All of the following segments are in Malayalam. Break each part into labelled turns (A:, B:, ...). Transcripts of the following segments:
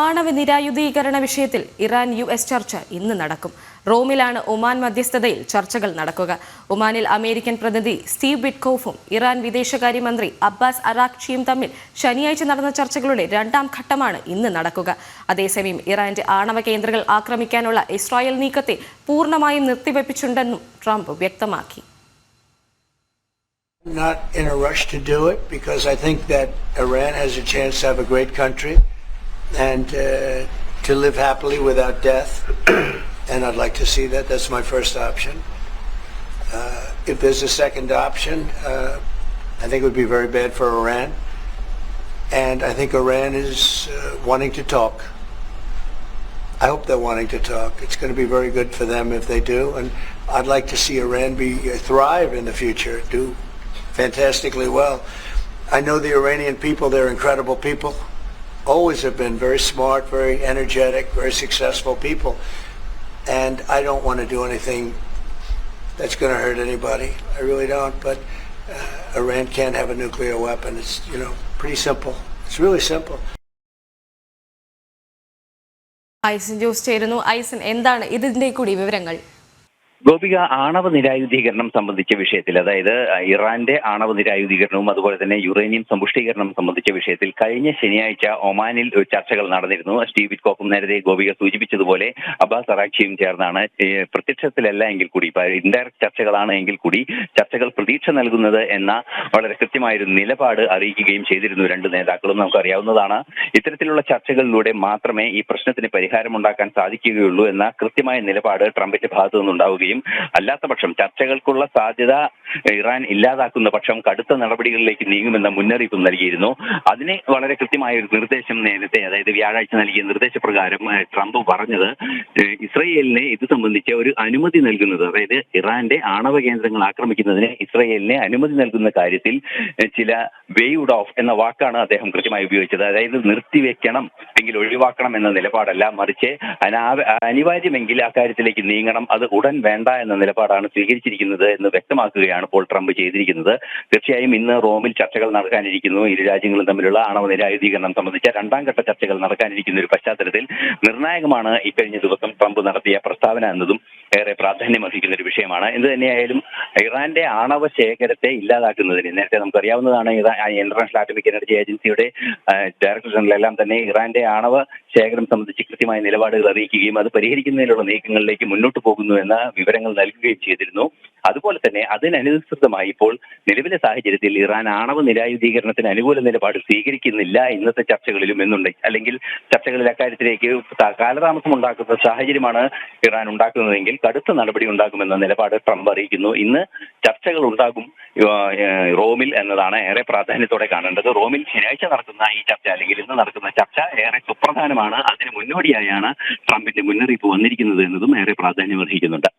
A: ആണവ നിരായുധീകരണ വിഷയത്തിൽ ഇറാൻ യു എസ് ചർച്ച ഇന്ന് നടക്കും. റോമിലാണ് ഒമാൻ മധ്യസ്ഥതയിൽ ചർച്ചകൾ നടക്കുക. ഒമാനിൽ അമേരിക്കൻ പ്രതിനിധി സ്റ്റീവ് ബിറ്റ്കോഫും ഇറാൻ വിദേശകാര്യമന്ത്രി അബ്ബാസ് അറാഖ്ചിയും തമ്മിൽ ശനിയാഴ്ച നടന്ന ചർച്ചകളുടെ രണ്ടാം ഘട്ടമാണ് ഇന്ന് നടക്കുക. അതേസമയം ഇറാന്റെ ആണവ കേന്ദ്രങ്ങൾ ആക്രമിക്കാനുള്ള ഇസ്രായേൽ നീക്കത്തെ പൂർണമായും നിർത്തിവെപ്പിച്ചിട്ടുണ്ടെന്നും ട്രംപ് വ്യക്തമാക്കി.
B: Not in a rush to do it because I think that Iran has a chance to have a great country. And uh, to live happily without death. and I'd like to see that. That's my first option. Uh, if there's a second option, uh, I think it would be very bad for Iran. And I think Iran is uh, wanting to talk. I hope they're wanting to talk. It's going to be very good for them if they do. And I'd like to see Iran be uh, thrive in the future, do fantastically well. I know the Iranian people, they're incredible people Always have been very smart, very energetic, very successful people. And I don't want to do anything that's going to hurt anybody. I really don't. But uh, Iran can't have a nuclear weapon. It's, you know, pretty simple. It's really simple.
A: ഐസൻ ജോസ് ചേരുന്നു ഐസൻ എന്താണ് ഇതിന്റെ കൂടി വിവരങ്ങൾ
C: ഗോപിക ആണവ നിരായുധീകരണം സംബന്ധിച്ച വിഷയത്തിൽ അതായത് ഇറാന്റെ ആണവ നിരായുധീകരണവും അതുപോലെ തന്നെ യുറേനിയം സമ്പുഷ്ടീകരണം സംബന്ധിച്ച വിഷയത്തിൽ കഴിഞ്ഞ ശനിയാഴ്ച ഒമാനിൽ ചർച്ചകൾ നടന്നിരുന്നു. സ്റ്റീവ് കോപ്പും നേരത്തെ ഗോപിക സൂചിപ്പിച്ചതുപോലെ അബ്ബാസ് അറാഖിയും ചേർന്നാണ്. പ്രത്യക്ഷത്തിലല്ല എങ്കിൽ കൂടി ഇൻഡയറക്ട് ചർച്ചകളാണ് എങ്കിൽ കൂടി ചർച്ചകൾ പ്രതീക്ഷ നൽകുന്നത് എന്ന വളരെ കൃത്യമായൊരു നിലപാട് അറിയിക്കുകയും ചെയ്തിരുന്നു രണ്ട് നേതാക്കളും നമുക്കറിയാവുന്നതാണ്. ഇത്തരത്തിലുള്ള ചർച്ചകളിലൂടെ മാത്രമേ ഈ പ്രശ്നത്തിന് പരിഹാരമുണ്ടാക്കാൻ സാധിക്കുകയുള്ളൂ എന്ന കൃത്യമായ നിലപാട് ട്രംപിന്റെ ഭാഗത്തു നിന്നുണ്ടാവുകയും അല്ലാത്ത പക്ഷം ചർച്ചകൾക്കുള്ള സാധ്യത ഇറാൻ ഇല്ലാതാക്കുന്ന പക്ഷം കടുത്ത നടപടികളിലേക്ക് നീങ്ങുമെന്ന മുന്നറിയിപ്പ് നൽകിയിരുന്നു. അതിന് വളരെ കൃത്യമായ ഒരു നിർദ്ദേശം നേരത്തെ അതായത് വ്യാഴാഴ്ച നൽകിയ നിർദ്ദേശപ്രകാരം ട്രംപ് പറഞ്ഞത് ഇസ്രയേലിനെ ഇത് സംബന്ധിച്ച് ഒരു അനുമതി നൽകുന്നത് അതായത് ഇറാന്റെ ആണവ കേന്ദ്രങ്ങൾ ആക്രമിക്കുന്നതിന് ഇസ്രയേലിനെ അനുമതി നൽകുന്ന കാര്യത്തിൽ ചില വെയ്ഡ് ഓഫ് എന്ന വാക്കാണ് അദ്ദേഹം കൃത്യമായി ഉപയോഗിച്ചത്. അതായത് നിർത്തിവെക്കണം അല്ലെങ്കിൽ ഒഴിവാക്കണം എന്ന നിലപാടല്ല. മറിച്ച് അനാവ- അനിവാര്യമെങ്കിൽ ആ കാര്യത്തിലേക്ക് നീങ്ങണം. അത് ഉടൻ വേണ്ട എന്ന നിലപാടാണ് സ്വീകരിച്ചിരിക്കുന്നത് എന്ന് വ്യക്തമാക്കുകയാണ് ഇപ്പോൾ ട്രംപ് ചെയ്തിരിക്കുന്നത്. തീർച്ചയായും ഇന്ന് റോമിൽ ചർച്ചകൾ നടക്കാനിരിക്കുന്നു. ഇരു രാജ്യങ്ങളും തമ്മിലുള്ള ആണവ നിരായുധീകരണം സംബന്ധിച്ച രണ്ടാം ഘട്ട ചർച്ചകൾ നടക്കാനിരിക്കുന്ന ഒരു പശ്ചാത്തലത്തിൽ നിർണായകമാണ് ഇക്കഴിഞ്ഞ ദിവസം ട്രംപ് നടത്തിയ പ്രസ്താവന എന്നതും ഏറെ പ്രാധാന്യം അർഹിക്കുന്ന ഒരു വിഷയമാണ്. എന്ത് തന്നെയായാലും ഇറാന്റെ ആണവ ശേഖരത്തെ ഇല്ലാതാക്കുന്നതിന് നേരത്തെ നമുക്കറിയാവുന്നതാണ് ഇന്റർനാഷണൽ ആറ്റമിക് എനർജി ഏജൻസിയുടെ ഡയറക്ടർ ജനറൽ എല്ലാം തന്നെ ഇറാന്റെ ആണവ ശേഖരം സംബന്ധിച്ച് കൃത്യമായ നിലപാടുകൾ അറിയിക്കുകയും അത് പരിഹരിക്കുന്നതിനുള്ള നീക്കങ്ങളിലേക്ക് മുന്നോട്ട് പോകുന്നു എന്ന വിവരങ്ങൾ നൽകുകയും ചെയ്തിരുന്നു. അതുപോലെ തന്നെ അതിനനുസൃതമായി ഇപ്പോൾ നിലവിലെ സാഹചര്യത്തിൽ ഇറാൻ ആണവ നിരായുധീകരണത്തിന് അനുകൂല നിലപാട് സ്വീകരിക്കുന്നില്ല ഇന്നത്തെ ചർച്ചകളിലും എന്നുണ്ട്. അല്ലെങ്കിൽ ചർച്ചകളിൽ അക്കാര്യത്തിലേക്ക് കാലതാമസം ഉണ്ടാക്കുന്ന സാഹചര്യമാണ് ഇറാൻ ഉണ്ടാക്കുന്നതെങ്കിൽ കടുത്ത നടപടി ഉണ്ടാകുമെന്ന നിലപാട് ട്രംപ് അറിയിക്കുന്നു. ഇന്ന് ചർച്ചകൾ ഉണ്ടാകും റോമിൽ എന്നതാണ് ഏറെ പ്രാധാന്യത്തോടെ കാണേണ്ടത്. റോമിൽ ശനിയാഴ്ച നടക്കുന്ന ഈ ചർച്ച അല്ലെങ്കിൽ ഇന്ന് നടക്കുന്ന ചർച്ച ഏറെ സുപ്രധാനമാണ്. അതിന് മുന്നോടിയായാണ് ട്രംപിന്റെ മുന്നറിയിപ്പ് വന്നിരിക്കുന്നത് എന്നതും ഏറെ പ്രാധാന്യം അർഹിക്കുന്നുണ്ട്.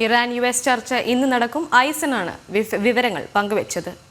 A: ഇറാൻ യു എസ് ചർച്ച ഇന്ന് നടക്കും. ഐസനാണ് വിവ- വിവരങ്ങൾ പങ്കുവച്ചത്.